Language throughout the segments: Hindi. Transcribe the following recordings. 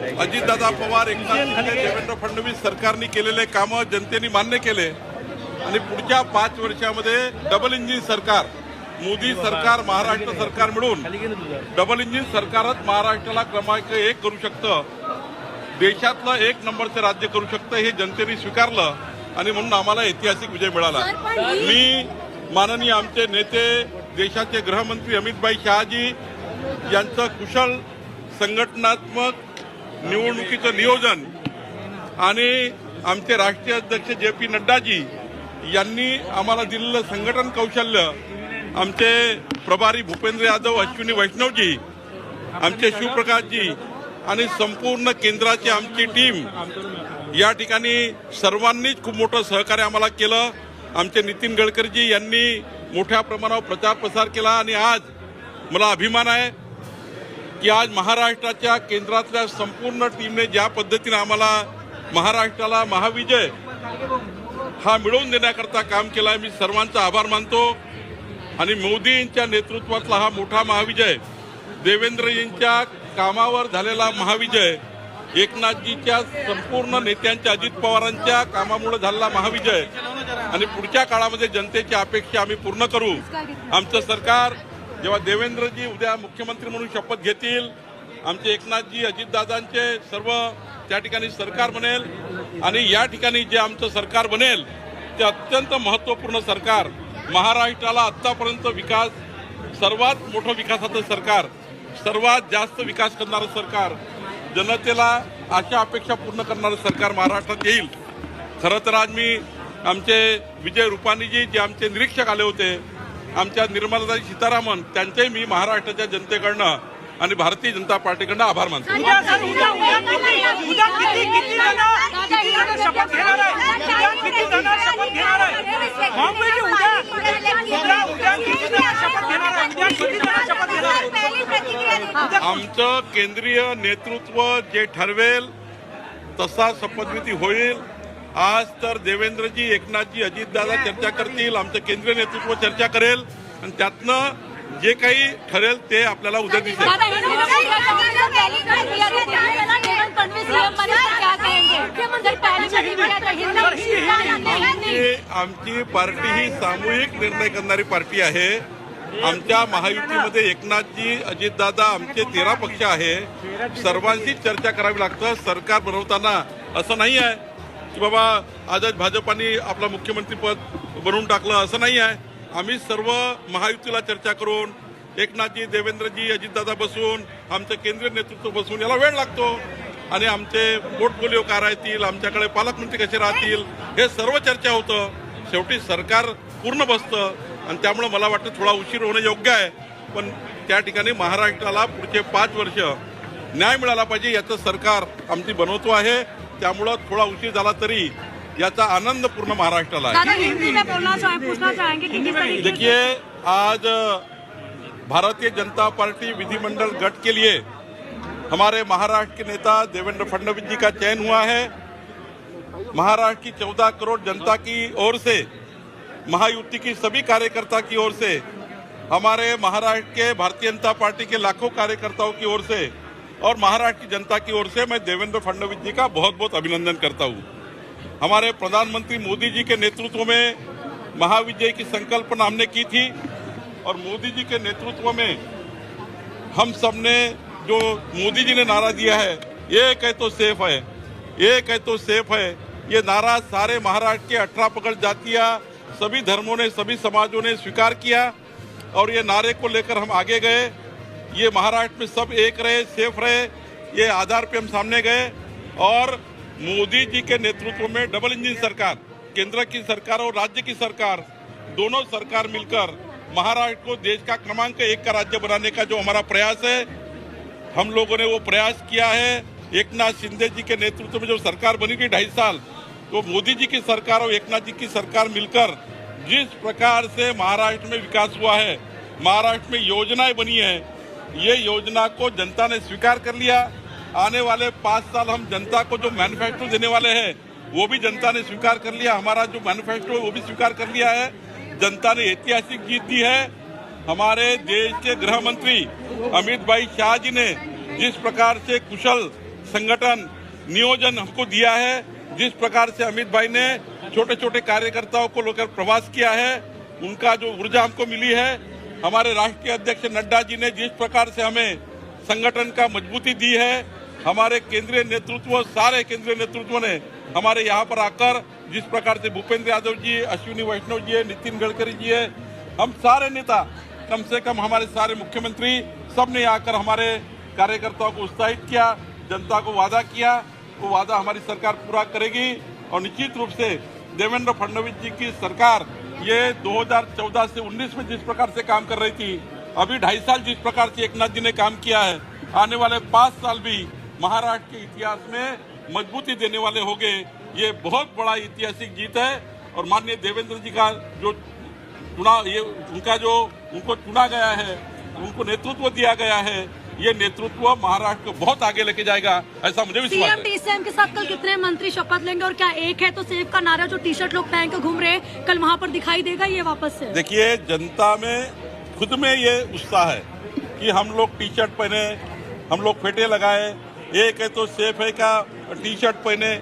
अजितदादा पवार एकनाथ शिंदे देवेंद्र फडणवीस सरकारने केलेले कामं जनतेने मान्य केले. आणि पुढच्या पाच वर्षामध्ये डबल इंजिन सरकार मोदी सरकार महाराष्ट्र सरकार मिळून डबल इंजिन सरकारच महाराष्ट्राला क्रमांक एक करू शकतं. देशातलं एक नंबरचं राज्य करू शकतं हे जनतेने स्वीकारलं. आणि म्हणून आम्हाला ऐतिहासिक विजय मिळाला. मी माननीय आमचे नेते देशाचे गृहमंत्री अमितभाई शहाजी यांचं कुशल संघटनात्मक निवडणुकीचं नियोजन आणि आमचे राष्ट्रीय अध्यक्ष जे पी नड्डाजी यांनी आम्हाला दिलेलं संघटन कौशल्य आमचे प्रभारी भूपेंद्र यादव अश्विनी वैष्णवजी आमचे शिवप्रकाशजी आणि संपूर्ण केंद्राची आमची टीम या ठिकाणी सर्वांनीच खूप मोठं सहकार्य आम्हाला केलं. आमचे नितीन गडकरीजी यांनी मोठ्या प्रमाणावर प्रचार प्रसार केला आणि आज मला अभिमान आहे की आज महाराष्ट्राच्या केंद्रातल्या संपूर्ण टीमने ज्या पद्धतीने आम्हाला महाराष्ट्राला महाविजय हा मिळवून देण्याकरता काम केलं आहे मी सर्वांचा आभार मानतो. आणि मोदींच्या नेतृत्वातला हा मोठा महाविजय देवेंद्रजींच्या कामावर झालेला महाविजय एकनाथजीच्या संपूर्ण नेत्यांच्या अजित पवारांच्या कामामुळे झालेला महाविजय. आणि पुढच्या काळामध्ये जनतेची अपेक्षा आम्ही पूर्ण करू. आमचं सरकार जेव्हा देवेंद्रजी उद्या मुख्यमंत्री म्हणून शपथ घेतील आमचे एकनाथजी अजितदादांचे सर्व त्या ठिकाणी सरकार बनेल आणि या ठिकाणी जे आमचं सरकार बनेल ते अत्यंत महत्त्वपूर्ण सरकार. महाराष्ट्राला आत्तापर्यंत विकास सर्वात मोठं विकासाचं सरकार सर्वात जास्त विकास करणारं सरकार जनतेला आशा अपेक्षा पूर्ण करणारं सरकार महाराष्ट्रात येईल. खरं तर आज मी आमचे विजय रुपानीजी जे आमचे निरीक्षक आले होते आमच्या निर्मलाताई सीतारामन त्यांचे मी महाराष्ट्राच्या जनतेकडनं आणि भारतीय जनता पार्टीकडनं आभार मानतो. आमचं केंद्रीय नेतृत्व जे ठरवेल तसा शपथविधी होईल. आज तर देवेंद्रजी एकनाथजी अजितदादा चर्चा करतील आमचं केंद्रीय नेतृत्व चर्चा करेल आणि त्यातनं जे काही ठरेल ते आपल्याला उद्या दिसेल. आमची आमची पार्टी ही सामूहिक निर्णय करणारी पार्टी आहे. आमच्या महायुतीमध्ये एकनाथजी अजितदादा आमचे तेरा पक्ष आहे. सर्वांशी चर्चा करावी लागतं. सरकार बनवताना असं नाही आहे. की बाबा आजच भाजपाने आपला मुख्यमंत्रीपद बनवून टाकलं असं नाही आहे. आम्ही सर्व महायुतीला चर्चा करून एकनाथजी देवेंद्रजी अजितदादा बसून आमचं केंद्रीय नेतृत्व बसून याला वेळ लागतो. आणि आमचे पोर्टफोलिओ काय राहतील आमच्याकडे पालकमंत्री कसे राहतील हे सर्व चर्चा होतं. शेवटी सरकार पूर्ण बसतं. आणि त्यामुळं मला वाटतं थोडा उशीर होणं योग्य आहे. पण त्या ठिकाणी महाराष्ट्राला पुढचे पाच वर्ष न्याय मिळाला पाहिजे याचं सरकार आमची बनवतो आहे. त्यामुळं थोडा उशीर झाला तरी याचा आनंद पूर्ण महाराष्ट्राला आहे. दादा हिंदी में बोलना चाहे पूछना चाहेंगे कि किस तरीके देखिए आज भारतीय जनता पार्टी विधिमंडल गठ के लिए हमारे महाराष्ट्र के नेता देवेंद्र फडणवीस जी का चयन हुआ है। महाराष्ट्र की चौदह करोड़ जनता की ओर से महायुति की सभी कार्यकर्ता की ओर से हमारे महाराष्ट्र के भारतीय जनता पार्टी के लाखों कार्यकर्ताओं की ओर से और महाराष्ट्र की जनता की ओर से मैं देवेंद्र फडणवीस जी का बहुत बहुत अभिनंदन करता हूँ। हमारे प्रधानमंत्री मोदी जी के नेतृत्व में महाविजय की संकल्पना हमने की थी और मोदी जी के नेतृत्व में हम सबने जो मोदी जी ने नारा दिया है एक है तो सेफ़ है एक है तो सेफ़ है। ये नारा सारे महाराष्ट्र के अठारह पकड़ जातियाँ, सभी धर्मों ने, सभी समाजों ने स्वीकार किया और ये नारे को लेकर हम आगे गए। ये महाराष्ट्र में सब एक रहे, सेफ़ रहे, ये आधार पे हम सामने गए और मोदी जी के नेतृत्व में डबल इंजन सरकार, केंद्र की सरकार और राज्य की सरकार, दोनों सरकार मिलकर महाराष्ट्र को देश का क्रमांक एक का राज्य बनाने का जो हमारा प्रयास है, हम लोगों ने वो प्रयास किया है। एक नाथ शिंदे जी के नेतृत्व में जो सरकार बनी थी ढाई साल तो मोदी जी की सरकार और एक नाथ जी की सरकार मिलकर जिस प्रकार से महाराष्ट्र में विकास हुआ है, महाराष्ट्र में योजनाएँ बनी है ये योजना को जनता ने स्वीकार कर लिया। आने वाले पाँच साल हम जनता को जो मैन्युफैक्चर देने वाले हैं, वो भी जनता ने स्वीकार कर लिया। हमारा जो मैन्युफैक्चर है, वो भी स्वीकार कर लिया है। जनता ने ऐतिहासिक जीत दी है। हमारे देश के गृह मंत्री अमित भाई शाह जी ने जिस प्रकार से कुशल संगठन, नियोजन हमको दिया है, जिस प्रकार से अमित भाई ने छोटे छोटे कार्यकर्ताओं को लेकर प्रवास किया है, उनका जो ऊर्जा हमको मिली है हमारे राष्ट्रीय अध्यक्ष नड्डा जी ने जिस प्रकार से हमें संगठन का मजबूती दी है, हमारे केंद्रीय नेतृत्व, सारे केंद्रीय नेतृत्व ने हमारे यहाँ पर आकर जिस प्रकार से भूपेंद्र यादव जी, अश्विनी वैष्णव जी है नितिन गडकरी जी है, हम सारे नेता, कम से कम हमारे सारे मुख्यमंत्री सबने आकर हमारे कार्यकर्ताओं को उत्साहित किया, जनता को वादा किया, वो वादा हमारी सरकार पूरा करेगी और निश्चित रूप से देवेंद्र फडणवीस जी की सरकार ये 2014 से 19 में जिस प्रकार से काम कर रही थी, अभी ढाई साल जिस प्रकार से एक नाथ जी ने काम किया है, आने वाले पाँच साल भी महाराष्ट्र के इतिहास में मजबूती देने वाले होंगे। ये बहुत बड़ा ऐतिहासिक जीत है और माननीय देवेंद्र जी का जो चुनाव, ये उनका जो, उनको चुना गया है, उनको नेतृत्व दिया गया है ये नेतृत्व महाराष्ट्र को बहुत आगे लेके जाएगा ऐसा मुझे विश्वास सीएम है। डीसीएम के साथ कल कितने मंत्री शपथ लेंगे और क्या एक है तो सेब का नारा जो टी शर्ट लोग पहन के घूम रहे हैं कल वहाँ पर दिखाई देगा ये वापस से? देखिए जनता में खुद में ये उत्साह है कि हम लोग टी शर्ट पहने हम लोग फेटे लगाए एक है तो सेफ़ है का टी शर्ट पहने।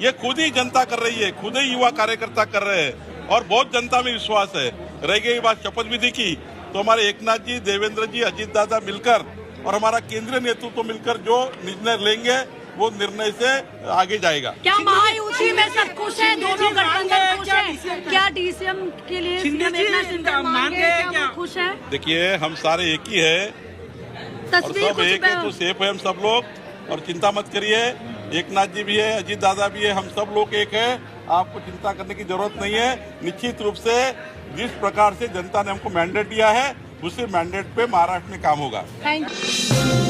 ये खुद ही जनता कर रही है खुद ही युवा कार्यकर्ता कर रहे हैं और बहुत जनता में विश्वास है। रह गई बात शपथ विधि की तो हमारे एकनाथ जी देवेंद्र जी अजीत दादा मिलकर और हमारा केंद्रीय नेतृत्व तो मिलकर जो निर्णय लेंगे वो निर्णय से आगे जाएगा। क्या महायुति में सब खुश है? दोनों गठबंधन खुश है? क्या डीसीएम के लिए? खुश है? देखिए हम सारे एक ही है। और सब एक है तो सेफ़ है हम सब लोग। और चिंता मत करिए एक नाथ जी भी है अजीत दादा भी है हम सब लोग एक है। आपको चिंता करने की ज़रूरत नहीं है। निश्चित रूप से जिस प्रकार से जनता ने हमको मैंडेट दिया है उसी मैंडेट पे महाराष्ट्र में काम होगा। Thank you